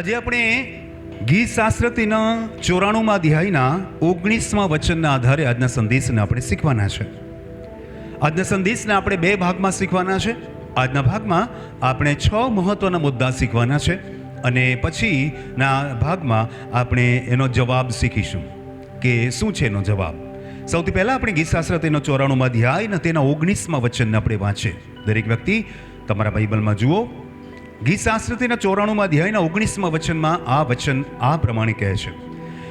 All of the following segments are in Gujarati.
આજે આપણે ગીત શાસ્ત્રતીના ચોરાણુંમાં અધ્યાયના ઓગણીસમાં વચનના આધારે આજના સંદેશને આપણે શીખવાના છે. આજના સંદેશને આપણે બે ભાગમાં શીખવાના છે. આજના ભાગમાં આપણે છ મહત્વના મુદ્દા શીખવાના છે અને પછીના ભાગમાં આપણે એનો જવાબ શીખીશું કે શું છે એનો જવાબ. સૌથી પહેલાં આપણે ગીતશાસ્ત્ર તેનો ચોરાણુંમાં અધ્યાય અને તેના ઓગણીસમાં વચનને આપણે વાંચીએ. દરેક વ્યક્તિ તમારા બાઇબલમાં જુઓ ગીતશાસ્ત્ર તેના ચોરાણુંમાં અધ્યાયના ઓગણીસમાં વચનમાં આ વચન આ પ્રમાણે કહે છે.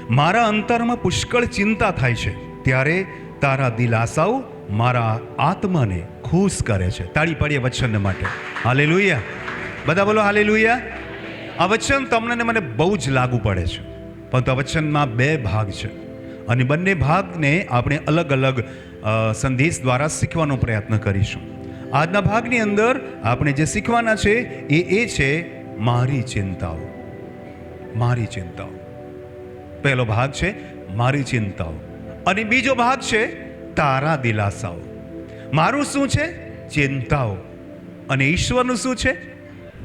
મારા અંતરમાં પુષ્કળ ચિંતા થાય છે, ત્યારે તારા દિલાસાઓ મારા આત્માને ખુશ કરે છે. તાળી પાડીએ વચન માટે. હાલે બધા બોલો હાલે આ વચન તમને ને મને બહુ જ લાગુ પડે છે, પરંતુ આ વચનમાં બે ભાગ છે. અને બંને ભાગને આપણે અલગ અલગ સંદેશ દ્વારા શીખવાનો પ્રયત્ન કરીશું. આજના ભાગની અંદર આપણે જે શીખવાના છે એ એ છે મારી ચિંતાઓ. મારી ચિંતાઓ. પહેલો ભાગ છે મારી ચિંતાઓ. અને બીજો ભાગ છે તારા દિલાસાઓ. મારું શું છે? ચિંતાઓ. અને ઈશ્વરનું શું છે?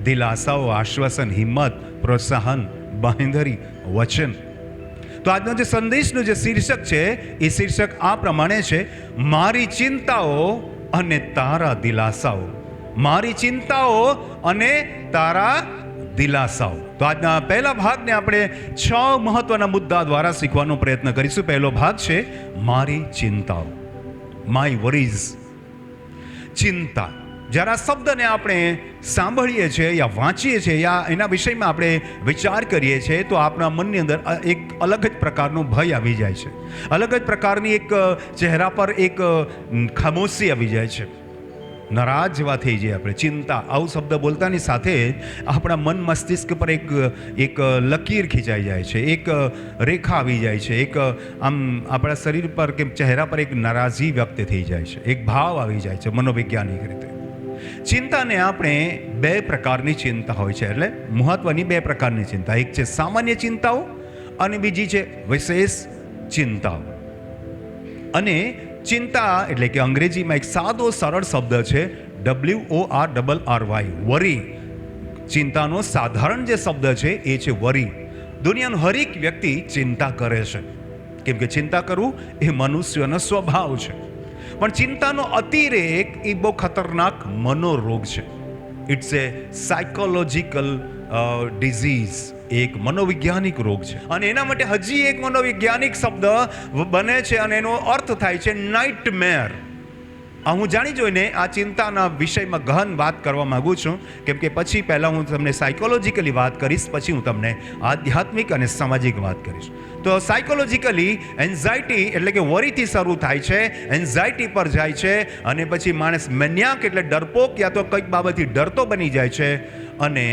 દિલાસાઓ, આશ્વાસન, હિંમત, પ્રોત્સાહન બાંધરી વચન. તો આજનો જે સંદેશનું જે શીર્ષક છે, એ શીર્ષક આ પ્રમાણે છે, મારી ચિંતાઓ અને તારા દિલાસાઓ. મારી ચિંતાઓ અને તારા દિલાસાઓ. તો આજના પહેલા ભાગને આપણે છ મહત્વના મુદ્દા દ્વારા શીખવાનો પ્રયત્ન કરીશું. પહેલો ભાગ છે, મારી ચિંતાઓ. માય વરીઝ ચિંતા. જ્યારે આ શબ્દને આપણે સાંભળીએ છીએ યા વાંચીએ છીએ યા એના વિષયમાં આપણે વિચાર કરીએ છીએ, તો આપણા મનની અંદર એક અલગ જ પ્રકારનો ભય આવી જાય છે. અલગ જ પ્રકારની એક ચહેરા પર એક ખામોશી આવી જાય છે. નારાજ જેવા થઈ જઈએ આપણે. ચિંતા, આવું શબ્દ બોલતાની સાથે જ આપણા મન મસ્તિષ્ક પર એક એક લકીર ખીચાઈ જાય છે. એક રેખા આવી જાય છે. એક, આમ આપણા શરીર પર કે ચહેરા પર એક નારાજી વ્યક્ત થઈ જાય છે. એક ભાવ આવી જાય છે મનોવૈજ્ઞાનિક રીતે. ચિંતાને આપણે બે પ્રકારની ચિંતા હોય છે. એટલે મહત્વની બે પ્રકારની ચિંતા. એક છે સામાન્ય ચિંતાઓ અને બીજી છે વિશેષ ચિંતાઓ. અને ચિંતા એટલે કે અંગ્રેજીમાં એક સાદો સરળ શબ્દ છે W O R double R Y worry. ચિંતાનો સાધારણ જે શબ્દ છે, એ છે વરી. દુનિયાનો હરેક વ્યક્તિ ચિંતા કરે છે. કેમ કે ચિંતા કરવું એ મનુષ્યનો સ્વભાવ છે. પણ ચિંતાનો અતિરેક એ બહુ ખતરનાક મનોરોગ છે. ઇટ્સ એ સાયકોલોજીકલ ડિઝીઝ એક મનોવૈજ્ઞાનિક રોગ છે. અને એના માટે હજી એક મનોવૈજ્ઞાનિક શબ્દ બને છે અને એનો અર્થ થાય છે નાઇટમેર આ હું જાણી જોઈને આ ચિંતાના વિષયમાં ગહન વાત કરવા માંગુ છું. કેમ કે પછી પહેલાં હું તમને સાયકોલોજીકલી વાત કરીશ, પછી હું તમને આધ્યાત્મિક અને સામાજિક વાત કરીશ. તો સાયકોલોજીકલી એન્ઝાયટી એટલે કે વરીથી શરૂ થાય છે એન્ઝાયટી પર જાય છે, અને પછી માણસ મેન્યાક એટલે ડરપોક યા તો કંઈક બાબતથી ડરતો બની જાય છે, અને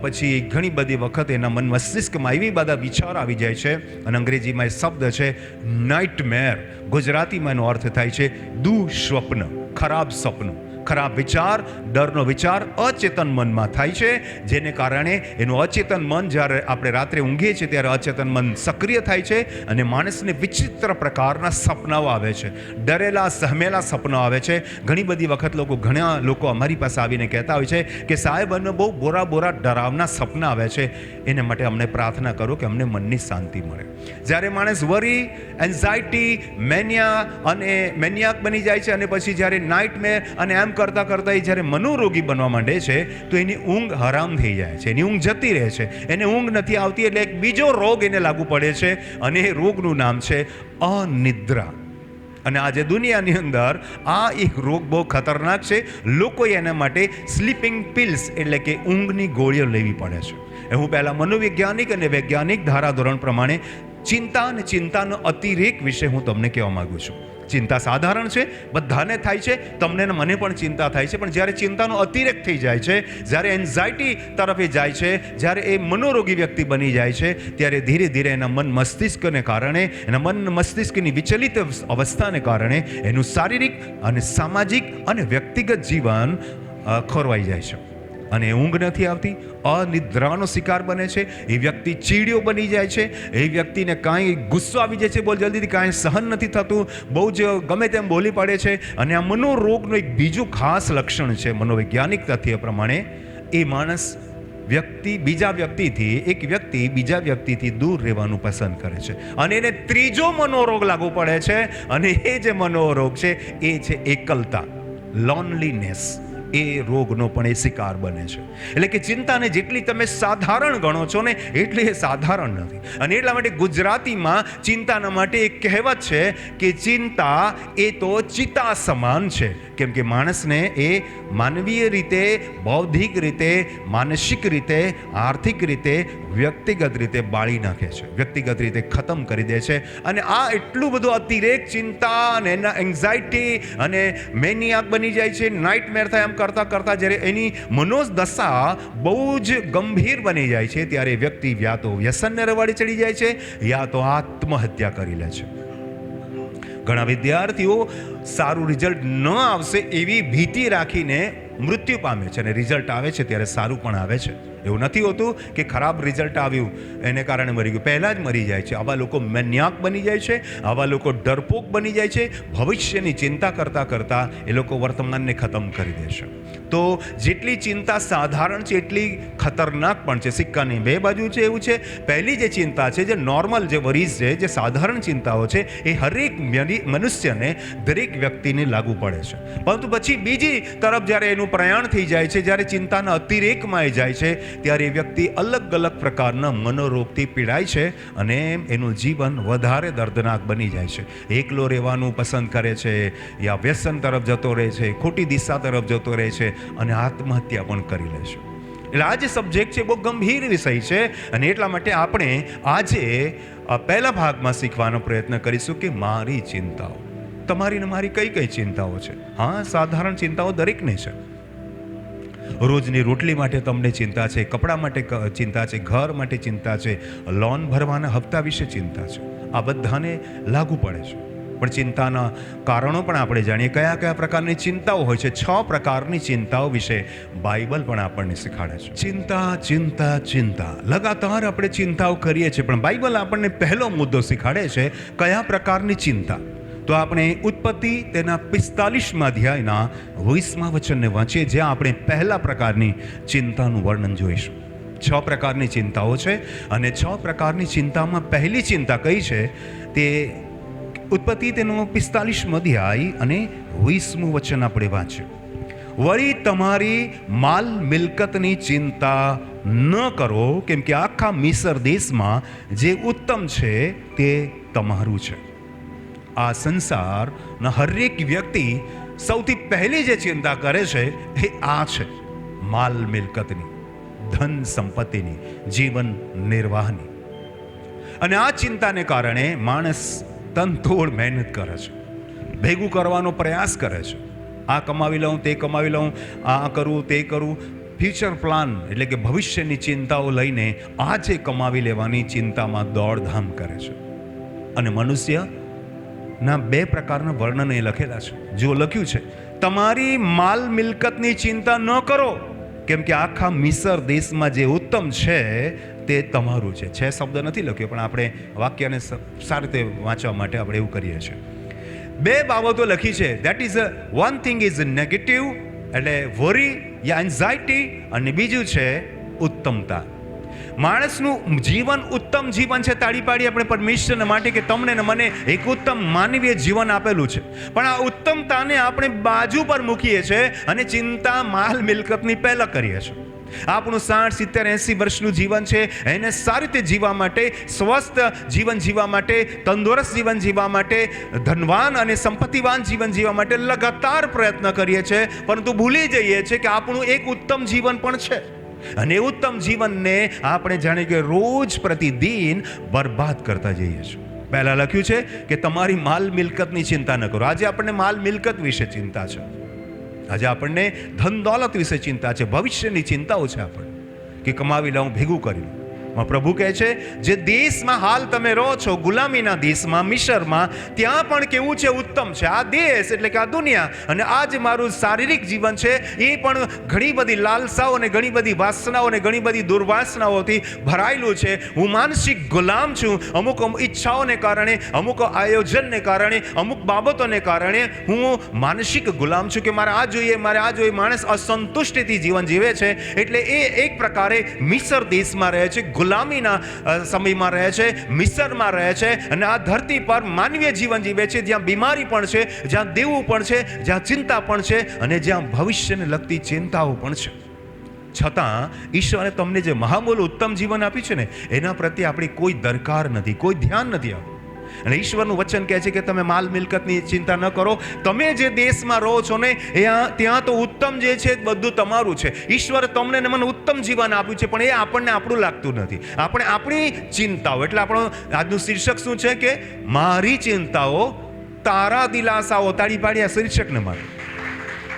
પછી ઘણી બધી વખત એના મન મસ્તિષ્કમાં એવી બધા વિચાર આવી જાય છે અને અંગ્રેજીમાં એ શબ્દ છે નાઇટમેર ગુજરાતીમાં એનો અર્થ થાય છે, દુઃસ્વપ્ન. ખરાબ સપનું ખરાબ વિચાર, ડરનો વિચાર અચેતન મનમાં થાય છે, જેને કારણે એનું અચેતન મન જ્યારે આપણે રાત્રે ઊંઘીએ છીએ ત્યારે અચેતન મન સક્રિય થાય છે અને માણસને વિચિત્ર પ્રકારના સપનાઓ આવે છે. ડરેલા, સહમેલા સપનાઓ આવે છે. ઘણી બધી વખત લોકો, ઘણા લોકો અમારી પાસે આવીને કહેતા હોય છે કે, સાહેબ, અમને બહુ બોરા બોરા ડરાવના સપના આવે છે. એને માટે અમને પ્રાર્થના કરો કે અમને મનની શાંતિ મળે. જ્યારે માણસ વરી એન્ઝાયટી મેનિયા અને મેનિયાક બની જાય છે અને પછી જ્યારે નાઇટમેર અને એમ કરતાં કરતાં એ જ્યારે મનોરોગી બનવા માંડે છે, તો એની ઊંઘ હરામ થઈ જાય છે, એની ઊંઘ જતી રહે છે. એને ઊંઘ નથી આવતી એટલે એક બીજો રોગ એને લાગુ પડે છે અને એ રોગનું નામ છે અનિદ્રા. અને આજે દુનિયાની અંદર આ એક રોગ બહુ ખતરનાક છે. લોકોએ એના માટે સ્લીપિંગ પિલ્સ એટલે કે ઊંઘની ગોળીઓ લેવી પડે છે. એ હું પહેલાં મનોવૈજ્ઞાનિક અને વૈજ્ઞાનિક ધારાધોરણ પ્રમાણે ચિંતા અને ચિંતાનો અતિરેક વિશે હું તમને કહેવા માગું છું. ચિંતા સાધારણ છે, બધાને થાય છે, તમને મને પણ ચિંતા થાય છે. પણ જ્યારે ચિંતાનો અતિરેક થઈ જાય છે, જ્યારે એન્ઝાયટી તરફે જાય છે, જ્યારે એ મનોરોગી વ્યક્તિ બની જાય છે, ત્યારે ધીરે ધીરે એના મન મસ્તિષ્કને કારણે, એના મન મસ્તિષ્કની વિચલિત અવસ્થાને કારણે એનું શારીરિક અને સામાજિક અને વ્યક્તિગત જીવન ખોરવાઈ જાય છે. અને ઊંઘ નથી આવતી, અનિદ્રાનો શિકાર બને છે, એ વ્યક્તિ ચીડિયો બની જાય છે, એ વ્યક્તિને કાંઈ ગુસ્સો આવી જાય છે, બોલ જલ્દીથી કાંઈ સહન નથી થતું, બહુ જ ગમે તેમ બોલી પડે છે, અને આ મનોરોગનું એક બીજું ખાસ લક્ષણ છે, મનોવૈજ્ઞાનિક તથ્ય પ્રમાણે, એ માણસ વ્યક્તિ, બીજા વ્યક્તિથી, એક વ્યક્તિ બીજા વ્યક્તિથી દૂર રહેવાનું પસંદ કરે છે. અને એને ત્રીજો મનોરોગ લાગુ પડે છે, અને એ જે મનોરોગ છે, એ છે એકલતા લોનલીનેસ એ રોગનો પણ એ શિકાર બને છે. એટલે કે ચિંતાને જેટલી તમે સાધારણ ગણો છો ને, એટલી એ સાધારણ નથી. અને એટલા માટે ગુજરાતીમાં ચિંતાના માટે એક કહેવત છે કે ચિંતા એ તો ચિતા સમાન છે. કેમ કે માણસને એ માનવીય રીતે, બૌદ્ધિક રીતે, માનસિક રીતે, આર્થિક રીતે, વ્યક્તિગત રીતે બાળી નાખે છે. વ્યક્તિગત રીતે ખતમ કરી દે છે. અને આ એટલું બધું અતિરેક ચિંતા અને એના એન્ઝાયટી અને મેનિયાક બની જાય છે. નાઇટમેર થાય એમ કરતાં કરતાં જ્યારે એની મનોદશા બહુ જ ગંભીર બની જાય છે, ત્યારે વ્યક્તિ યા તો વ્યસનને રવાડી ચડી જાય છે, યા તો આત્મહત્યા કરી લે છે. ઘણા વિદ્યાર્થીઓ સારું રિઝલ્ટ ન આવશે એવી ભીતિ રાખીને મૃત્યુ પામે છે અને રિઝલ્ટ આવે છે ત્યારે સારું પણ આવે છે. એવું નથી હોતું કે ખરાબ રિઝલ્ટ આવ્યું, એને કારણે મરી ગયું. પહેલાં જ મરી જાય છે. આવા લોકો મેન્યાક બની જાય છે, આવા લોકો ડરપોક બની જાય છે. ભવિષ્યની ચિંતા કરતાં કરતાં એ લોકો વર્તમાનને ખતમ કરી દે છે. તો જેટલી ચિંતા સાધારણ છે, એટલી ખતરનાક પણ છે. સિક્કાની બે બાજુ છે એવું છે. પહેલી જે ચિંતા છે, જે નોર્મલ જે વરીઝ છે, જે સાધારણ ચિંતાઓ છે, એ હરેક મનુષ્યને દરેક વ્યક્તિને લાગુ પડે છે. પરંતુ પછી બીજી તરફ જ્યારે એનું પ્રયાણ થઈ જાય છે, જ્યારે ચિંતાના અતિરેકમાં એ જાય છે, ત્યારે એ વ્યક્તિ અલગ અલગ પ્રકારના મનોરોગથી પીડાય છે અને એનું જીવન વધારે દર્દનાક બની જાય છે. એકલો રહેવાનું પસંદ કરે છે, યા વ્યસન તરફ જતો રહે છે, ખોટી દિશા તરફ જતો રહે છે અને આત્મહત્યા પણ કરી લે છે. એટલે આ જે સબ્જેક્ટ છે બહુ ગંભીર વિષય છે અને એટલા માટે આપણે આજે પહેલા ભાગમાં શીખવાનો પ્રયત્ન કરીશું કે મારી ચિંતાઓ. તમારી ને મારી કઈ કઈ ચિંતાઓ છે? હા, સાધારણ ચિંતાઓ દરેકને છે. રોજની રોટલી માટે તમને ચિંતા છે, કપડાં માટે ચિંતા છે, ઘર માટે ચિંતા છે, લોન ભરવાના હપ્તા વિશે ચિંતા છે. આ બધાને લાગુ પડે છે. પણ ચિંતાના કારણો પણ આપણે જાણીએ. કયા કયા પ્રકારની ચિંતાઓ હોય છે? છ પ્રકારની ચિંતાઓ વિશે બાઇબલ પણ આપણને શીખાડે છે. ચિંતા ચિંતા ચિંતા. લગાતાર આપણે ચિંતાઓ કરીએ છીએ, પણ બાઇબલ આપણને પહેલો મુદ્દો શીખાડે છે, કયા પ્રકારની ચિંતા? તો આપણે ઉત્પત્તિ તેના પિસ્તાલીસમાં અધ્યાયના વીસમાં વચનને વાંચીએ, જ્યાં આપણે પહેલા પ્રકારની ચિંતાનું વર્ણન જોઈશું. છ પ્રકારની ચિંતાઓ છે અને છ પ્રકારની ચિંતામાં પહેલી ચિંતા કઈ છે? તે ઉત્પત્તિ તેનો પિસ્તાલીસમો અધ્યાય અને વીસમું વચન આપણે વાંચ્યું. વળી તમારી માલ મિલકતની ચિંતા ન કરો, કેમ કે આખા મિસર દેશમાં જે ઉત્તમ છે તે તમારું છે. આ સંસારના હરેક વ્યક્તિ સૌથી પહેલી જે ચિંતા કરે છે એ આ છે. માલ મિલકતની, ધન સંપત્તિની, જીવન નિર્વાહની. અને આ ચિંતાને કારણે માણસ તનતોડ મહેનત કરે છે. ભેગું કરવાનો પ્રયાસ કરે છે. આ કમાવી લઉં, તે કમાવી લઉં, આ કરું, તે કરું. ફ્યુચર પ્લાન એટલે કે ભવિષ્યની ચિંતાઓ લઈને આજે કમાવી લેવાની ચિંતામાં દોડધામ કરે છે. અને મનુષ્ય ના, બે પ્રકારના વર્ણન એ લખેલા છે. જો લખ્યું છે, તમારી માલ મિલકતની ચિંતા ન કરો. કેમ કે આખા મિસર દેશમાં જે ઉત્તમ છે, તે તમારું છે. છે શબ્દ નથી લખ્યો, પણ આપણે વાક્યને સારી રીતે વાંચવા માટે આપણે એવું કરીએ છીએ. બે બાબતો લખી છે. That is one thing is negative એટલે વરી યા એન્ઝાયટી અને બીજું છે, ઉત્તમતા. માણસનું જીવન ઉત્તમ જીવન છે, તાળી પાડી આપણે પરમેશ્વરને માટે કે તમને ને મને એક ઉત્તમ માનવીય જીવન આપેલું છે. પણ આ ઉત્તમતાને આપણે બાજુ પર મૂકીએ છીએ અને ચિંતા માલ મિલકતની પહેલાં કરીએ છીએ આપણું સાઠ, સિત્તેર, એંસી વર્ષનું જીવન છે, એને સારી રીતે જીવવા માટે, સ્વસ્થ જીવન જીવવા માટે, તંદુરસ્ત જીવન જીવવા માટે, ધનવાન અને સંપત્તિવાન જીવન જીવવા માટે લગાતાર પ્રયત્ન કરીએ છીએ પરંતુ ભૂલી જઈએ છીએ કે આપણું એક ઉત્તમ જીવન પણ છે. અને ઉત્તમ જીવનને આપણે જાણે કે રોજ પ્રતિદિન બરબાદ કરતા જઈએ છીએ. પહેલાં લખ્યું છે કે તમારી માલ મિલકતની ચિંતા ન કરો. આજે આપણને માલ મિલકત વિશે ચિંતા છે. આજે આપણને ધન દોલત વિશે ચિંતા છે. ભવિષ્યની ચિંતાઓ છે આપણને. કે કમાવી લઉં ભેગું કરી લઉં. પ્રભુ કહે છે, જે દેશમાં હાલ તમે રહો છો, ગુલામીના દેશમાં, મિશરમાં, ત્યાં પણ કેવું છે, ઉત્તમ છે. આ દેશ એટલે કે આ દુનિયા અને આ જે મારું શારીરિક જીવન છે, એ પણ ઘણી બધી લાલસાઓ અને ઘણી બધી વાસનાઓ અને ઘણી બધી દુર્વાસનાઓથી ભરાયેલું છે. હું માનસિક ગુલામ છું. અમુક ઈચ્છાઓને કારણે, અમુક આયોજનને કારણે, અમુક બાબતોને કારણે હું માનસિક ગુલામ છું કે મારે આ જોઈએ, મારે આ જોઈએ. માણસ અસંતુષ્ટિથી જીવન જીવે છે. એટલે એ એક પ્રકારે મિસર દેશમાં રહે છે ગુલામીના સમયમાં રહે છે, મિસરમાં રહે છે અને આ ધરતી પર માનવીય જીવન જીવે છે. જ્યાં બીમારી પણ છે, જ્યાં દેવું પણ છે, જ્યાં ચિંતા પણ છે અને જ્યાં ભવિષ્યને લગતી ચિંતાઓ પણ છે. છતાં, ઈશ્વરે તમને જે મહામૂલ ઉત્તમ જીવન આપ્યું છે ને, એના પ્રત્યે આપણી કોઈ દરકાર નથી, કોઈ ધ્યાન નથી આવતું અને ઈશ્વરનું વચન કહે છે કે તમે માલ મિલકતની ચિંતા ન કરો. તમે જે દેશમાં રહો છો ને ત્યાં તો ઉત્તમ જે છે બધું તમારું છે. ઈશ્વરે તમને ને મને ઉત્તમ જીવન આપ્યું છે, પણ એ આપણને આપણું લાગતું નથી. આપણે આપણી ચિંતાઓ, એટલે આપણો આજનું શીર્ષક શું છે કે, મારી ચિંતાઓ તારા દિલાસાઓ. તાળી પાડ્યા શીર્ષકને મારું.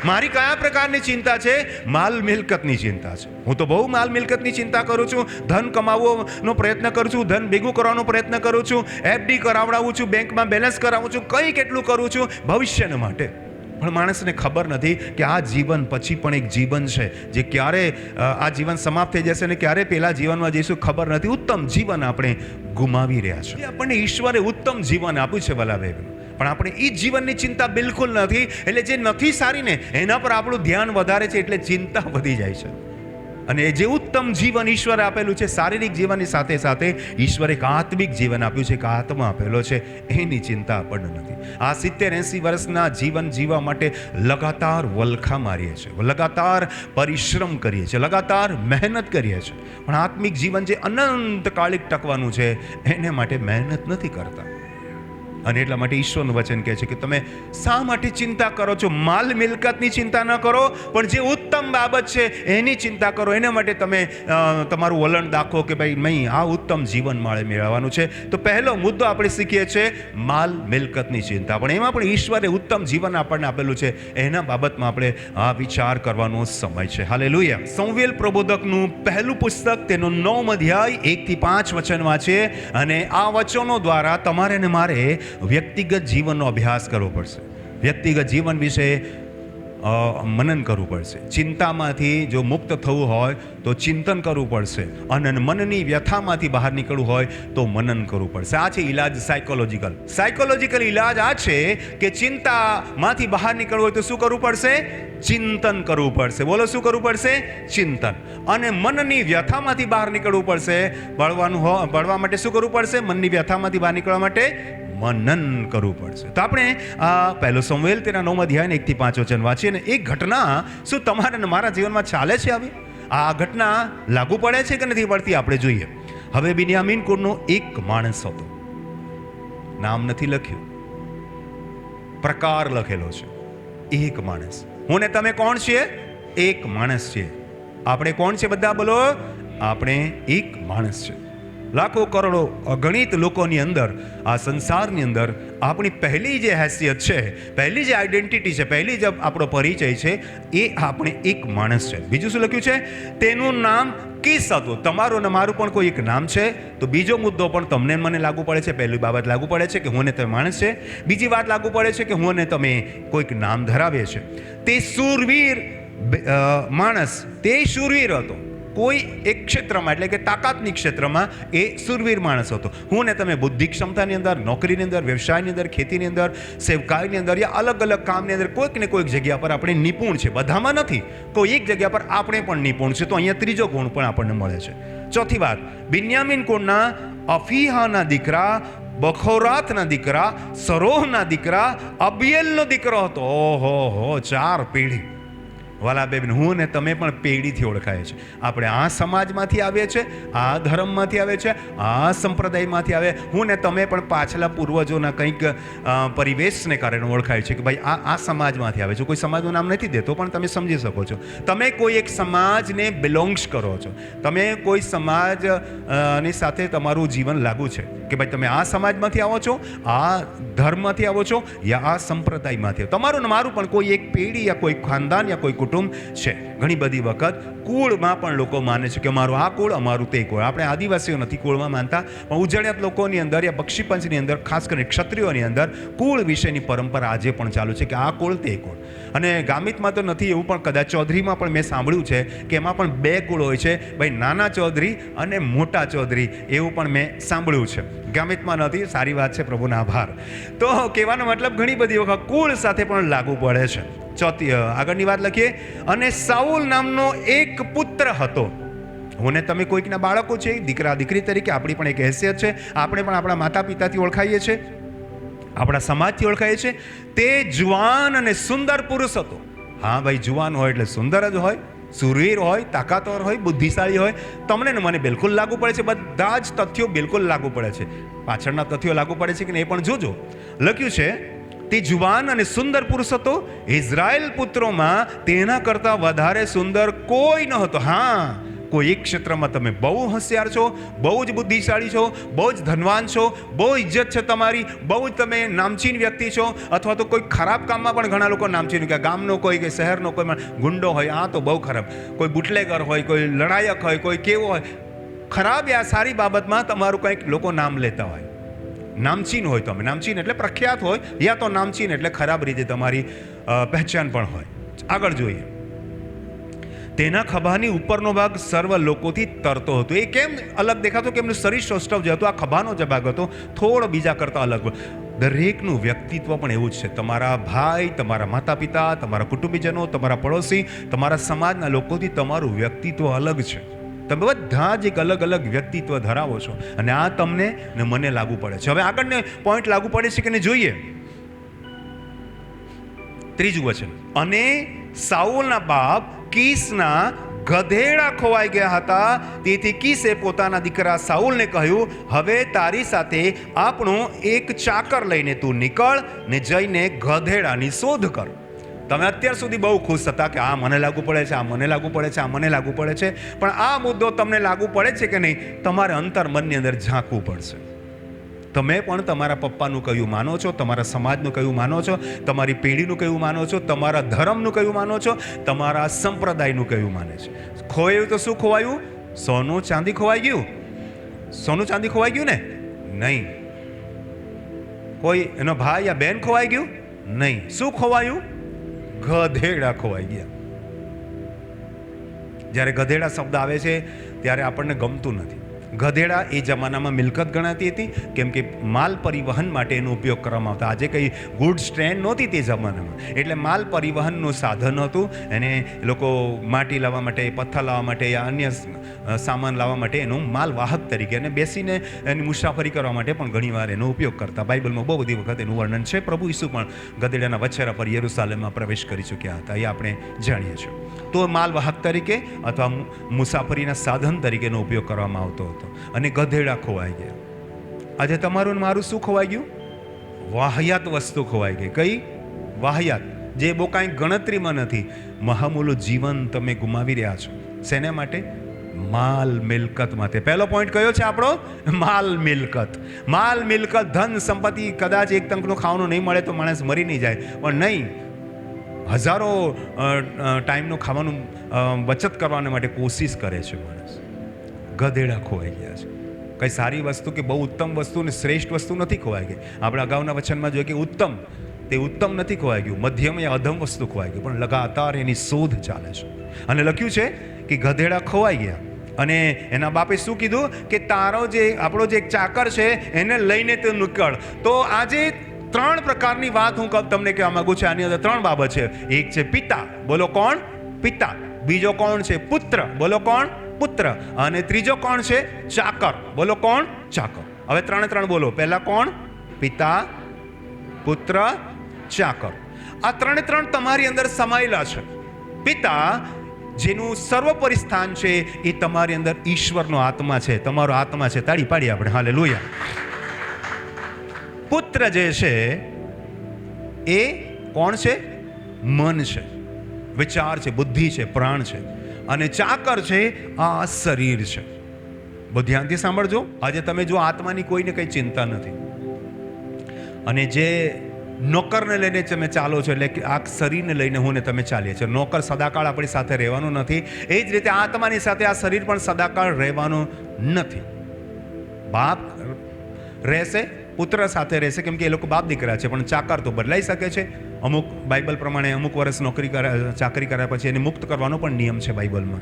મારી કયા પ્રકારની ચિંતા છે? માલ મિલકતની ચિંતા છે. હું તો બહુ માલ મિલકતની ચિંતા કરું છું. ધન કમાવવાનો પ્રયત્ન કરું છું. ધન ભેગું કરવાનો પ્રયત્ન કરું છું. એફડી કરાવડાવું છું. બેંકમાં બેલેન્સ કરાવું છું. કંઈ કેટલું કરું છું. ભવિષ્યને માટે. પણ માણસને ખબર નથી કે આ જીવન પછી પણ એક જીવન છે. જે ક્યારે આ જીવન સમાપ્ત થઈ જશે અને ક્યારે પહેલાં જીવનમાં જઈશું ખબર નથી. ઉત્તમ જીવન આપણે ગુમાવી રહ્યા છીએ. આપણને ઈશ્વરે ઉત્તમ જીવન આપ્યું છે બહેનો પણ આપણે એ જીવનની ચિંતા બિલકુલ નથી. એટલે જે નથી સારી ને એના પર આપણું ધ્યાન વધારે છે એટલે ચિંતા વધી જાય છે. અને જે ઉત્તમ જીવન ઈશ્વરે આપેલું છે, શારીરિક જીવનની સાથે સાથે ઈશ્વરે એક આત્મિક જીવન આપ્યું છે, એક આત્મા આપેલો છે, એની ચિંતા આપણને નથી. આ સિત્તેર એંસી વર્ષના જીવન જીવવા માટે લગાતાર વલખા મારીએ છીએ. લગાતાર પરિશ્રમ કરીએ છીએ. લગાતાર મહેનત કરીએ છીએ. પણ આત્મિક જીવન જે અનંતકાલિક ટકવાનું છે, એને માટે મહેનત નથી કરતા. અને એટલા માટે ઈશ્વરનું વચન કહે છે કે તમે શા માટે ચિંતા કરો છો? માલ મિલકતની ચિંતા ન કરો, પણ જે ઉત્તમ બાબત છે એની ચિંતા કરો. એના માટે તમે તમારું વલણ દાખવો કે ભાઈ નહીં, આ ઉત્તમ જીવન માળે મેળવવાનું છે. તો પહેલો મુદ્દો આપણે શીખીએ છીએ માલ મિલકતની ચિંતા. પણ એમાં પણ ઈશ્વરે ઉત્તમ જીવન આપણને આપેલું છે. એના બાબતમાં આપણે આ વિચાર કરવાનો સમય છે. હાલે સંવેલ પ્રબોધકનું પહેલું પુસ્તક તેનો નવમ અધ્યાય એકથી પાંચ વચન વાંચીએ અને આ વચનો દ્વારા તમારે ને મારે વ્યક્તિગત જીવનનો અભ્યાસ કરવો પડશે. વ્યક્તિગત જીવન વિશે મનન કરવું પડશે. ચિંતામાંથી જો મુક્ત થવું હોય, તો ચિંતન કરવું પડશે. અને મનની વ્યથામાંથી બહાર નીકળવું હોય, તો મનન કરવું પડશે. આ છે ઈલાજ સાયકોલોજીકલ સાયકોલોજીકલ ઈલાજ આ છે કે ચિંતામાંથી બહાર નીકળવું હોય તો શું કરવું પડશે? ચિંતન કરવું પડશે. બોલો, શું કરવું પડશે? ચિંતન. અને મનની વ્યથામાંથી બહાર નીકળવું પડશે. બળવાનું હો બળવા માટે શું કરવું પડશે? મનની વ્યથામાંથી બહાર નીકળવા માટે મનન કરવું પડશે. તો આપણે, આ પહેલો સંવેલ, તેના નવમા અધ્યાયને એકથી પાંચ વચન વાંચીએ અને એ ઘટના શું તમારા મારા જીવનમાં ચાલે છે આવી? આ ઘટના લાગુ પડે છે કે નથી પડતી આપણે જોઈએ. હવે બિન્યામીન કુળનો એક માણસ હતો. નામ નથી લખ્યું. પ્રકાર લખેલો છે. એક માણસ. હું ને તમે કોણ છીએ? એક માણસ છીએ. આપણે કોણ છે બધા? બોલો. આપણે એક માણસ છે લાખો કરોડો અગણિત લોકોની અંદર, આ સંસારની અંદર આપણી પહેલી જે હેસિયત છે, પહેલી જે આઈડેન્ટિટી છે, પહેલી જે આપણો પરિચય છે, એ આપણે એક માણસ છે. બીજું શું લખ્યું છે? તેનું નામ કિસ હતું તમારું ને મારું પણ કોઈ એક નામ છે. તો બીજો મુદ્દો પણ તમને મને લાગુ પડે છે. પહેલી બાબત લાગુ પડે છે કે હું ને તમે માણસ છે. બીજી વાત લાગુ પડે છે કે હું ને તમે કોઈક નામ ધરાવે છે. તે શૂરવીર માણસ. તે શૂરવીર હતો. કોઈ એક ક્ષેત્રમાં, એટલે કે તાકાતની ક્ષેત્રમાં એ સુરવીર માણસ હતો. હું ને તમે બુદ્ધિ ક્ષમતાની અંદર, નોકરીની અંદર, વ્યવસાયની અંદર, ખેતીની અંદર સેવકાઈની અંદર યા અલગ અલગ કામની અંદર કોઈક ને કોઈક જગ્યા પર આપણે નિપુણ છે. બધામાં નથી. કોઈ એક જગ્યા પર આપણે પણ નિપુણ છે. તો અહીંયા ત્રીજો ગુણ પણ આપણને મળે છે. ચોથી વાત, બિન્યામીન કુળના અફીહાના દીકરા, બખોરાતના દીકરા, સરોહના દીકરા, અબિયલનો દીકરો હતો. ઓહો હો, ચાર પેઢી. વાલા બેન હું ને તમે પણ પેઢીથી ઓળખાય છે. આપણે આ સમાજમાંથી આવીએ છીએ, આ ધર્મમાંથી આવે છે આ સંપ્રદાયમાંથી આવે હું ને તમે પણ પાછલા પૂર્વજોના કંઈક પરિવેશને કારણે ઓળખાય છે કે ભાઈ આ આ સમાજમાંથી આવે છે. કોઈ સમાજનું નામ નથી દેતો, પણ તમે સમજી શકો છો. તમે કોઈ એક સમાજને બિલોંગ્સ કરો છો. તમે કોઈ સમાજની સાથે તમારું જીવન લાગુ છે. કે ભાઈ તમે આ સમાજમાંથી આવો છો, આ ધર્મમાંથી આવો છો યા આ સંપ્રદાયમાંથી. તમારું ને મારું પણ કોઈ એક પેઢી યા કોઈ ખાનદાન યા કોઈ કુટુંબ છે. ઘણી બધી વખત કુળમાં પણ લોકો માને છે કે અમારું આ કુળ, અમારું તે કુળ. આપણે આદિવાસીઓ નથી કુળમાં માનતા, પણ ઉજળિયાત લોકોની અંદર યા પક્ષીપંચની અંદર, ખાસ કરીને ક્ષત્રિયોની અંદર કુળ વિશેની પરંપરા આજે પણ ચાલુ છે કે આ કુળ તે કુળ. અને ગામિતમાં તો નથી એવું, પણ કદાચ ચૌધરીમાં પણ મેં સાંભળ્યું છે કે એમાં પણ બે કુળ હોય છે. ભાઈ નાના ચૌધરી અને મોટા ચૌધરી, એવું પણ મેં સાંભળ્યું છે. ગામિતમાં નથી, સારી વાત છે, પ્રભુના આભાર. તો કહેવાનો મતલબ ઘણી બધી વખત કુળ સાથે પણ લાગુ પડે છે. ચોથી આગળની વાત લખીએ. અને સાઉલ નામનો એક પુત્ર હતો. હું તમે કોઈકના બાળકો છે, દીકરા, દીકરી તરીકે આપણી પણ એક હેસિયત છે. આપણે પણ આપણા માતા પિતાથી ઓળખાઈએ છીએ આપણા સમાજથી ઓળખાઈએ છીએ તે જુવાન અને સુંદર પુરુષ હતો. હા ભાઈ, જુવાન હોય એટલે સુંદર જ હોય. સુરવીર હોય, તાકાતવર હોય, બુદ્ધિશાળી હોય, તમને ને મને બિલકુલ લાગુ પડે છે. બધા જ તથ્યો બિલકુલ લાગુ પડે છે. પાછળના તથ્યો લાગુ પડે છે કે એ પણ જોજો. લખ્યું છે, તે જુવાન અને સુંદર પુરુષ હતો. ઇઝરાયલ પુત્રોમાં તેના કરતાં વધારે સુંદર કોઈ ન હતો હા કોઈ એક ક્ષેત્રમાં તમે બહુ હોશિયાર છો, બહુ જ બુદ્ધિશાળી છો, બહુ જ ધનવાન છો, બહુ ઇજ્જત છે તમારી, બહુ જ તમે નામચીન વ્યક્તિ છો, અથવા તો કોઈ ખરાબ કામમાં પણ ઘણા લોકો નામચીન કે ગામનો કોઈ કે શહેરનો કોઈ પણ ગુંડો હોય, આ તો બહુ ખરાબ. કોઈ બુટલેગર હોય, કોઈ લડાયક હોય, કોઈ કેવો હોય. ખરાબ યા સારી બાબતમાં તમારું કંઈક લોકો નામ લેતા હોય. નામચીન હોય તમે નામચીન એટલે પ્રખ્યાત હોય, યા તો નામચીન એટલે ખરાબ રીતે તમારી પહેચાન પણ હોય. આગળ જોઈએ. તેના ખભાની ઉપરનો ભાગ સર્વ લોકોથી તરતો હતો. એ કેમ અલગ દેખાતો? કે એમનું શરીર સૌષ્ઠવ જે હતું? આ ખભાનો જે ભાગ હતો. થોડો બીજા કરતાં અલગ દરેકનું વ્યક્તિત્વ પણ એવું જ છે. તમારા ભાઈ, તમારા માતા પિતા તમારા કુટુંબીજનો, તમારા પડોશી, તમારા સમાજના લોકોથી તમારું વ્યક્તિત્વ અલગ છે. તમે બધા જ એક અલગ અલગ વ્યક્તિત્વ ધરાવો છો. અને આ તમને ને મને લાગુ પડે છે. હવે આગળને પોઈન્ટ લાગુ પડે છે કે ને જોઈએ? ત્રીજું વચન. અને સાઉલના બાપ કીસના ગધેડા ખોવાઈ ગયા હતા. તેથી કીસે પોતાના દીકરા સાઉલને કહ્યું, હવે તારી સાથે આપણું એક ચાકર લઈને તું નીકળ ને જઈને ગધેડાની શોધ કર. તમે અત્યાર સુધી બહુ ખુશ હતા કે આ મને લાગુ પડે છે, આ મને લાગુ પડે છે, આ મને લાગુ પડે છે. પણ આ મુદ્દો તમને લાગુ પડે છે કે નહીં, તમારે અંતર મનની અંદર ઝાંકવું પડશે. તમે પણ તમારા પપ્પાનું કયું માનો છો? તમારા સમાજનું કયું માનો છો? તમારી પેઢીનું કયું માનો છો? તમારા ધર્મનું કયું માનો છો? તમારા સંપ્રદાયનું કયું માને છે? ખોવાયું તો શું ખોવાયું? સોનું ચાંદી ખોવાઈ ગયું? સોનું ચાંદી ખોવાઈ ગયું ને? નહીં. કોઈ એનો ભાઈ યા બેન ખોવાઈ ગયું? નહીં. શું ખોવાયું? ગધેડા ખોવાઈ ગયા. જ્યારે ગધેડા શબ્દ આવે છે, ત્યારે આપણને ગમતું નથી. ગધેડા એ જમાનામાં મિલકત ગણાતી હતી, કેમ કે માલ પરિવહન માટે એનો ઉપયોગ કરવામાં આવતો. આજે કંઈ ગુડ્સ ટ્રેન નહોતી તે જમાનામાં. એટલે માલ પરિવહનનું સાધન હતું, એને લોકો માટી લાવવા માટે, પથ્થર લાવવા માટે યા અન્ય સામાન લાવવા માટે એનું માલવાહક તરીકે અને બેસીને એની મુસાફરી કરવા માટે પણ ઘણીવાર એનો ઉપયોગ કરતા. બાઇબલમાં બહુ બધી વખત એનું વર્ણન છે. પ્રભુ ઈસુ પણ ગધેડાના વછેરા પર યરુસાલેમમાં પ્રવેશ કરી ચૂક્યા હતા. એ આપણે જાણીએ છીએ. તો માલવાહક તરીકે અથવા મુસાફરીના સાધન તરીકેનો ઉપયોગ કરવામાં આવતો હતો. અને ગધેડા ખોવાઈ ગયા. આજે તમારું ને મારું શું ખોવાઈ ગયું? વાહિયાત વસ્તુ ખોવાઈ ગઈ. કઈ? વાહિયાત, જે બહુ કાંઈ ગણતરીમાં નથી. મહામૂલું જીવન તમે ગુમાવી રહ્યા છો. શેને માટે? માલ મિલકત માટે. પહેલો પોઈન્ટ કયો છે આપણો? માલ મિલકત. માલ મિલકત, ધન સંપત્તિ કદાચ એક તંકનું ખાવાનું નહીં મળે તો માણસ મરી નહીં જાય. પણ નહીં, હજારો ટાઈમનું ખાવાનું બચત કરવાને માટે કોશિશ કરે છે માણસ. ગધેડા ખોવાઈ ગયા છે. કંઈ સારી વસ્તુ કે બહુ ઉત્તમ વસ્તુ ને શ્રેષ્ઠ વસ્તુ નથી ખોવાઈ ગઈ. આપણે અગાઉના વચનમાં જોઈએ કે ઉત્તમ, તે ઉત્તમ નથી ખોવાઈ ગયું. મધ્યમ એ અધમ વસ્તુ ખોવાઈ ગયું પણ લગાતાર એની શોધ ચાલે છે. અને લખ્યું છે કે ગધેડા ખોવાઈ ગયા. અને એના બાપે શું કીધું? કે તારો જે, આપણો જે એક ચાકર છે, એને લઈને તે નીકળ. તો આજે ત્રણ પ્રકારની વાત હું તમને કહેવા માંગુ છું. આની અંદર ત્રણ બાબત છે. એક છે પિતા. બોલો કોણ? પિતા. બીજો કોણ છે? પુત્ર. બોલો કોણ? પુત્ર. અને ત્રીજો કોણ છે? ચાકર. બોલો કોણ? ચાકર. હવે ત્રણે ત્રણ બોલો. પહેલા કોણ? પિતા, પુત્ર, ચાકર. આ ત્રણે ત્રણ તમારી અંદર સમાયેલા છે. પિતા, જેનું સર્વોપરી સ્થાન છે, એ તમારી અંદર ઈશ્વરનો આત્મા છે. તમારો આત્મા છે. તાળી પાડી આપણે. હાલે લોહિયા પુત્ર જે છે, એ કોણ છે? મન છે. વિચાર છે. બુદ્ધિ છે. પ્રાણ છે. અને ચાકર છે, આ શરીર છે. ધ્યાનથી સાંભળજો. આજે તમે જો આત્માની કોઈને કંઈ ચિંતા નથી. અને જે નોકરને લઈને તમે ચાલો છો, એટલે કે આ શરીરને લઈને હું ને તમે ચાલીએ છીએ. નોકર સદાકાળ આપણી સાથે રહેવાનું નથી. એ જ રીતે આત્માની સાથે આ શરીર પણ સદાકાળ રહેવાનું નથી. બાપ રહેશે, પુત્ર સાથે રહેશે, કેમ કે એ લોકો બાપ દીકરા છે, પણ ચાકર તો બદલાઈ શકે છે. અમુક બાઇબલ પ્રમાણે અમુક વર્ષ નોકરી કર્યા, ચાકરી કર્યા પછી એને મુક્ત કરવાનો પણ નિયમ છે બાઇબલમાં.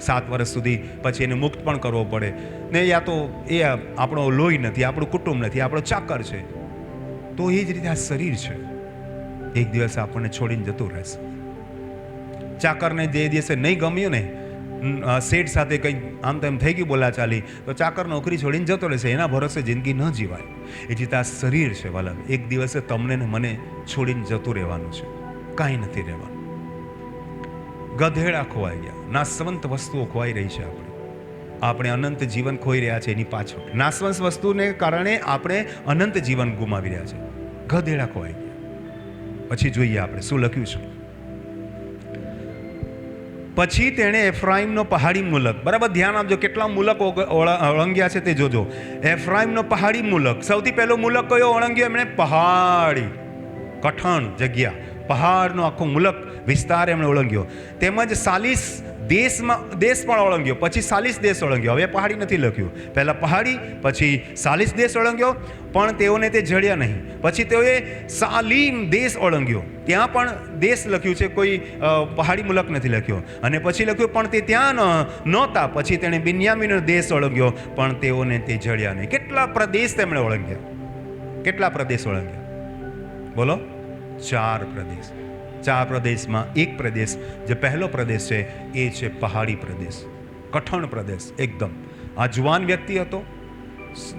સાત વર્ષ સુધી પછી એને મુક્ત પણ કરવો પડે. ને યા તો એ આપણો લોહી નથી, આપણું કુટુંબ નથી, આપણો ચાકર છે. તો એ જ રીતે આ શરીર છે. એક દિવસ આપણને છોડીને જતું રહેશે. ચાકરને જે દિવસે નહીં ગમ્યું ને શેઠ સાથે કંઈ આમ તેમ થઈ ગયું બોલા ચાલી તો ચાકર નોકરી છોડીને જતો રહેશે. એના ભરોસે જિંદગી ન જીવાય. એ જીતા શરીર છે વલ્લભ એક દિવસે તમને ને મને છોડીને જતું રહેવાનું છે. કાંઈ નથી રહેવાનું. ગધેડા ખોવાઈ ગયા. નાશવંત વસ્તુઓ ખોવાઈ રહી છે આપણે. આપણે અનંત જીવન ખોઈ રહ્યા છે એની પાછળ. નાશવંત વસ્તુને કારણે આપણે અનંત જીવન ગુમાવી રહ્યા છે. ગધેડા ખોવાઈ ગયા. પછી જોઈએ આપણે, શું લખ્યું છે? પછી તેણે એફ્રાઈમનો પહાડી મુલક, બરાબર ધ્યાન આપજો કેટલા મુલક ઓળંગ્યા છે તે જોજો. એફ્રાઈમનો પહાડી મુલક, સૌથી પહેલો મુલક કયો? ઓળંગ્યો એમણે પહાડી, કઠણ જગ્યા. પહાડનો આખો મુલક વિસ્તાર એમણે ઓળંગ્યો. તેમજ સાલીસ દેશમાં દેશ પણ ઓળંગ્યો. પછી સાલીસ દેશ ઓળંગ્યો. હવે પહાડી નથી લખ્યું. પહેલાં પહાડી, પછી સાલીસ દેશ ઓળંગ્યો, પણ તેઓને તે જડ્યા નહીં. પછી તેઓએ સાલીમ દેશ ઓળંગ્યો. ત્યાં પણ દેશ લખ્યું છે, કોઈ પહાડી મુલક નથી લખ્યો. અને પછી લખ્યું, પણ તે ત્યાં નહોતા. પછી તેણે બિન્યામીનો દેશ ઓળંગ્યો, પણ તેઓને તે જડ્યા નહીં. કેટલા પ્રદેશ તેમણે ઓળંગ્યા? કેટલા પ્રદેશ ઓળંગ્યા? બોલો. ચાર પ્રદેશ. ચાર પ્રદેશમાં એક પ્રદેશ, જે પહેલો પ્રદેશ છે, એ છે પહાડી પ્રદેશ. કઠણ પ્રદેશ, એકદમ. આ જુવાન વ્યક્તિ હતો,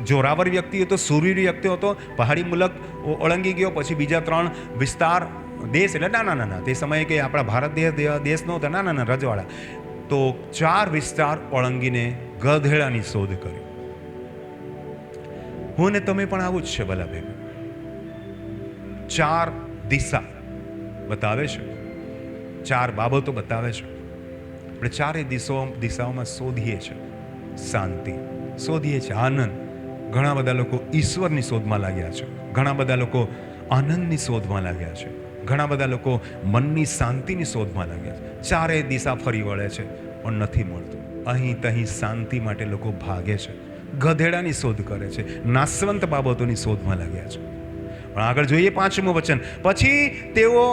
જોરાવર વ્યક્તિ હતો સુરવીર વ્યક્તિ હતો, પહાડી મુલક ઓળંગી ગયો, પછી બીજા ત્રણ વિસ્તાર, દેશ એટલે નાના નાના. તે સમયે કે આપણા ભારત દેશ દેશનો દેશ નાના નાના રજવાડા. તો ચાર વિસ્તાર ઓળંગીને ગધેડાની શોધ કરી. હું ને તમે પણ આવું જ છે, ભલા ભેગું. ચાર દિશા. બતાવે છે. ચાર બાબતો બતાવે છે. આપણે ચારે દિશાઓ દિશાઓમાં શોધીએ છીએ શાંતિ, શોધીએ છીએ આનંદ. ઘણા બધા લોકો ઈશ્વરની શોધમાં લાગ્યા છે. ઘણા બધા લોકો આનંદની શોધમાં લાગ્યા છે. ઘણા બધા લોકો મનની શાંતિની શોધમાં લાગ્યા છે. ચારે દિશા ફરી વળે છે, પણ નથી મળતું. અહીં તહીં શાંતિ માટે લોકો ભાગે છે. ગધેડાની શોધ કરે છે. નાશવંત બાબતોની શોધમાં લાગ્યા છે. પણ આગળ જોઈએ પાંચમું વચન. પછી તેઓ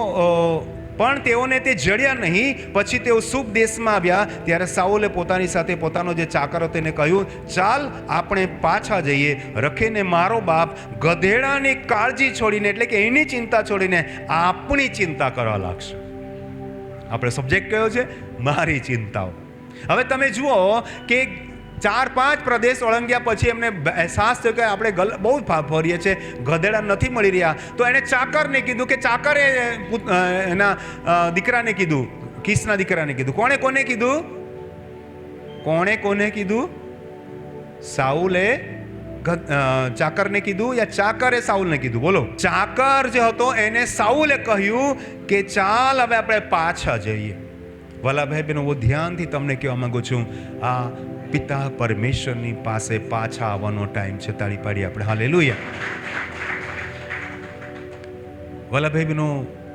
પણ તેઓને તે જડ્યા નહીં, પછી તેઓ શુભ દેશમાં આવ્યા. ત્યારે સાઉલે પોતાની સાથે પોતાનો જે ચાકર હતો તેને કહ્યું, ચાલ, આપણે પાછા જઈએ. રખીને મારો બાપ, ગધેડાની કાળજી છોડીને, એટલે કે એની ચિંતા છોડીને આપણી ચિંતા કરવા લાગશે. આપણે સબ્જેક્ટ કયો છે? મારી ચિંતાઓ. હવે તમે જુઓ કે ચાર પાંચ પ્રદેશ ઓળંગ્યા પછી એમને અહેસાસ થયો કે આપણે બહુ ફરીએ છીએ. ગધેડા નથી મળી રહ્યા. તો એણે ચાકરને કીધું કે ચાકરે એના દીકરાને કીધું. કિસના દીકરાને કીધું. કોણે કોને કીધું? કોણે કોને કીધું? સાઉલે ચાકરને કીધું યા ચાકરે સાઉલને કીધું? બોલો. ચાકર જે હતો એને સાઉલે કહ્યું કે ચાલ, હવે આપણે પાછા જઈએ. વલ્લભભાઈ બેનો હું ધ્યાનથી તમને કહેવા માંગુ છું. આ પિતા પરમેશ્વરની પાસે પાછા આવવાનો ટાઈમ છે, તાળી પાડી આપણે. હાલે વલ્લભભાઈ વલ્લભભાઈનો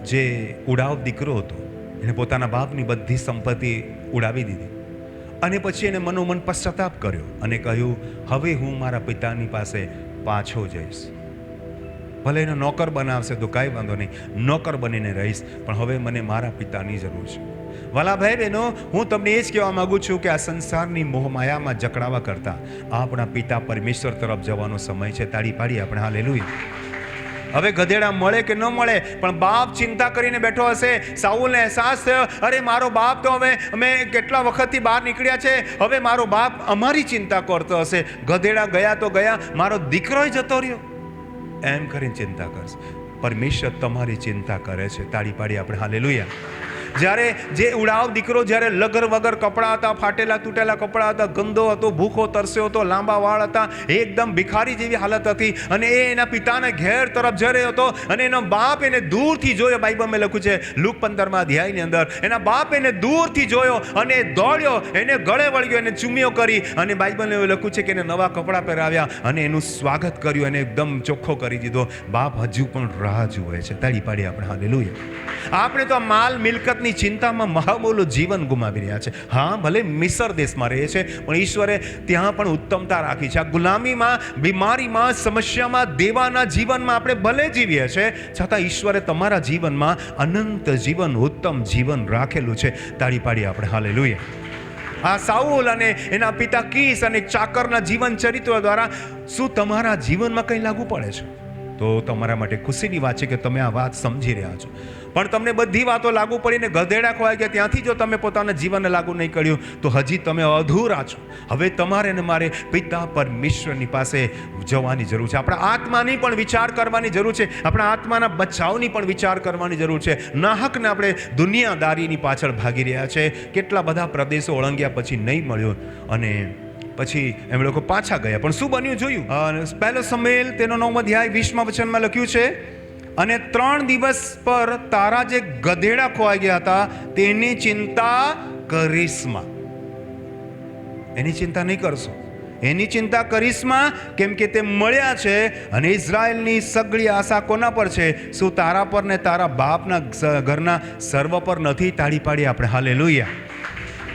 જે ઉડાવ દીકરો હતો એણે પોતાના બાપની બધી સંપત્તિ ઉડાવી દીધી. અને પછી એને મનોમન પશ્ચાતાપ કર્યો અને કહ્યું, હવે હું મારા પિતાની પાસે પાછો જઈશ. ભલે એને નોકર બનાવશે તો કાંઈ વાંધો નહીં, નોકર બનીને રહીશ, પણ હવે મને મારા પિતાની જરૂર છે. વાલાભાઈ બહેનો, હું તમને એ જ કહેવા માંગુ છું કે આ સંસારની મોહમાયામાં જકડાવા કરતા આપણા પિતા પરમેશ્વર તરફ જવાનો સમય છે. તાળી પાડી આપણે. હાલ હવે ગધેડા મળે કે ન મળે, પણ બાપ ચિંતા કરીને બેઠો હશે. સાઉલને અહેસાસ થયો, અરે, મારો બાપ તો હવે, અમે કેટલા વખતથી બહાર નીકળ્યા છે. હવે મારો બાપ અમારી ચિંતા કરતો હશે. ગધેડા ગયા તો ગયા, મારો દીકરોય જતો રહ્યો. એમ કરીને ચિંતા કરશે. પરમેશ્વર તમારી ચિંતા કરે છે. તાળી પાડી આપણે. હાલે જ્યારે જે ઉડાવ દીકરો જ્યારે લગર વગર કપડાં હતા, ફાટેલા તૂટેલા કપડાં હતા, ગંદો હતો, ભૂખો તરસ્યો હતો, લાંબા વાળ હતા, એકદમ ભિખારી જેવી હાલત હતી અને એ એના પિતાને ઘેર તરફ જઈ રહ્યો હતો અને એનો બાપ એને દૂરથી જોયો. બાઇબલમાં લખ્યું છે, લુક પંદરમાં અધ્યાયની અંદર, એના બાપ એને દૂરથી જોયો અને દોડ્યો, એને ગળે વળગ્યો એને ચુમ્યો કરી અને બાઇબલને એવું લખ્યું છે કે એને નવા કપડાં પહેરાવ્યા અને એનું સ્વાગત કર્યું અને એકદમ ચોખ્ખો કરી દીધો. બાપ હજુ પણ રાહ જુએ છે. તાળી પાડી આપણે. હાલે આપણે તો માલ માલ મિલકતની ચિંતામાં મહામૂલું જીવન ગુમાવી રહ્યા છે. હા, ભલે મિસર દેશમાં રહે છે, પણ ઈશ્વરે ત્યાં પણ ઉત્તમતા રાખી છે. આ ગુલામીમાં, બીમારીમાં, સમસ્યામાં, દેવાના જીવનમાં આપણે ભલે જીવીએ છીએ, છતાં ઈશ્વરે તમારા જીવનમાં અનંત જીવન, ઉત્તમ જીવન રાખેલું છે. તાળી પાડી આપણે. હાલે લઈએ આ સાઉલ અને એના પિતા કીસ અને ચાકરના જીવન ચરિત્ર દ્વારા શું તમારા જીવનમાં કંઈ લાગુ પડે છે? તો તમારા માટે ખુશીની વાત છે કે તમે આ વાત સમજી રહ્યા છો. પણ તમને બધી વાતો લાગુ પડીને ગધેડા ખોવાઈ ગયા. ત્યાંથી જો તમે પોતાના જીવનને લાગુ નહીં કર્યું, તો હજી તમે અધૂરા છો. હવે તમારે ને મારે પિતા પરમેશ્વરની પાસે જવાની જરૂર છે. આપણા આત્માની પણ વિચાર કરવાની જરૂર છે. આપણા આત્માના બચાવની પણ વિચાર કરવાની જરૂર છે. નાહકને આપણે દુનિયાદારીની પાછળ ભાગી રહ્યા છે. કેટલા બધા પ્રદેશો ઓળંગ્યા પછી નહીં મળ્યો અને પછી એમ લોકો પાછા ગયા. પણ શું બન્યું જોયું? પહેલો સમેલ તેનો નવમ અધ્યાય વીસમા વચનમાં લખ્યું છે, અને ત્રણ દિવસ પર તારા જે ગધેડા ખોવાઈ ગયા હતા, તેની ચિંતા કરીશમાં. એની ચિંતા નહીં કરશો. એની ચિંતા કરીશમાં કેમ કે તે મળ્યા છે અને ઇઝરાયલની સગળી આશા કોના પર છે? શું તારા પર ને તારા બાપના ઘરના સર્વ પર નથી તાળી પાડી આપણે? હાલે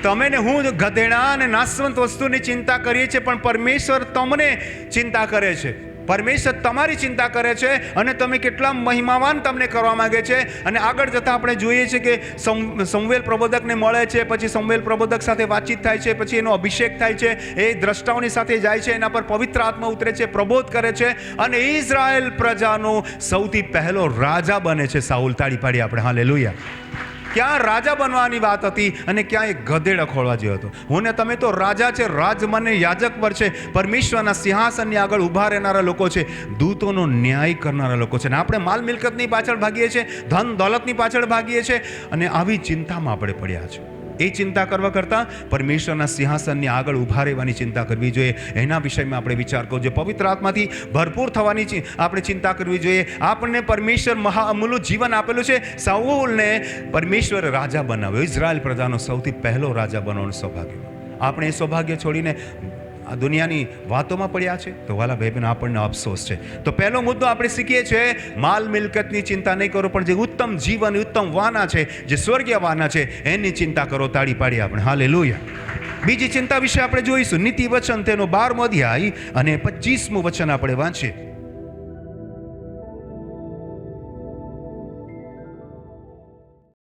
તમે ને હું ગધેડા અને નાશવંત વસ્તુની ચિંતા કરીએ છીએ, પણ પરમેશ્વર તમને ચિંતા કરે છે. પરમેશ્વર તમારી ચિંતા કરે છે અને તમે કેટલા મહિમાવાન તમને કરવા માંગે છે. અને આગળ જતાં આપણે જોઈએ છીએ કે સંવેલ પ્રબોધકને મળે છે, પછી સંવેલ પ્રબોધક સાથે વાતચીત થાય છે, પછી એનો અભિષેક થાય છે, એ દ્રષ્ટાઓની સાથે જાય છે, એના પર પવિત્ર આત્મા ઉતરે છે, પ્રબોધ કરે છે. અને ઇઝરાયલ પ્રજાનો સૌથી પહેલો રાજા બને છે સાઉલ તાળી પાડી આપણે. હાલે ક્યાં રાજા બનવાની વાત હતી અને ક્યાં એક ગધેડા ખોળવા જેવો હતો. હું ને તમે તો રાજા છે, રાજ મને યાજક પર છે, પરમેશ્વરના સિંહાસનની આગળ ઊભા રહેનારા લોકો છે, દૂતોનો ન્યાય કરનારા લોકો છે. ને આપણે માલ મિલકતની પાછળ ભાગીએ છીએ, ધન દોલતની પાછળ ભાગીએ છીએ અને આવી ચિંતામાં આપણે પડ્યા છે એ ચિંતા કરવા કરતાં પરમેશ્વરના સિંહાસનની આગળ ઊભા રહેવાની ચિંતા કરવી જોઈએ. એના વિષયમાં આપણે વિચાર કરવો જોઈએ. પવિત્ર આત્માથી ભરપૂર થવાની આપણે ચિંતા કરવી જોઈએ. આપણને પરમેશ્વર મહા અમૂલ્ય જીવન આપેલું છે. સાઉલને પરમેશ્વર રાજા બનાવ્યો. ઇઝરાયલ પ્રજાનો સૌથી પહેલો રાજા બનવાનું સૌભાગ્ય. આપણે એ સૌભાગ્ય છોડીને આ દુનિયાની વાતોમાં પડ્યા છે. તો વાલા ભાઈ બહેનો આપણને અફસોસ છે. તો પહેલો મુદ્દો આપણે શીખીએ છીએ, માલ મિલકતની ચિંતા નહીં કરો, પણ જે ઉત્તમ જીવન, ઉત્તમ વાના છે, જે સ્વર્ગીય વાના છે, એની ચિંતા કરો, તાળી પાડી આપણે. હાલે બીજી ચિંતા વિશે આપણે જોઈશું. નીતિ વચન તેનો બારમો અધ્યાય અને પચીસમું વચન આપણે વાંચીએ.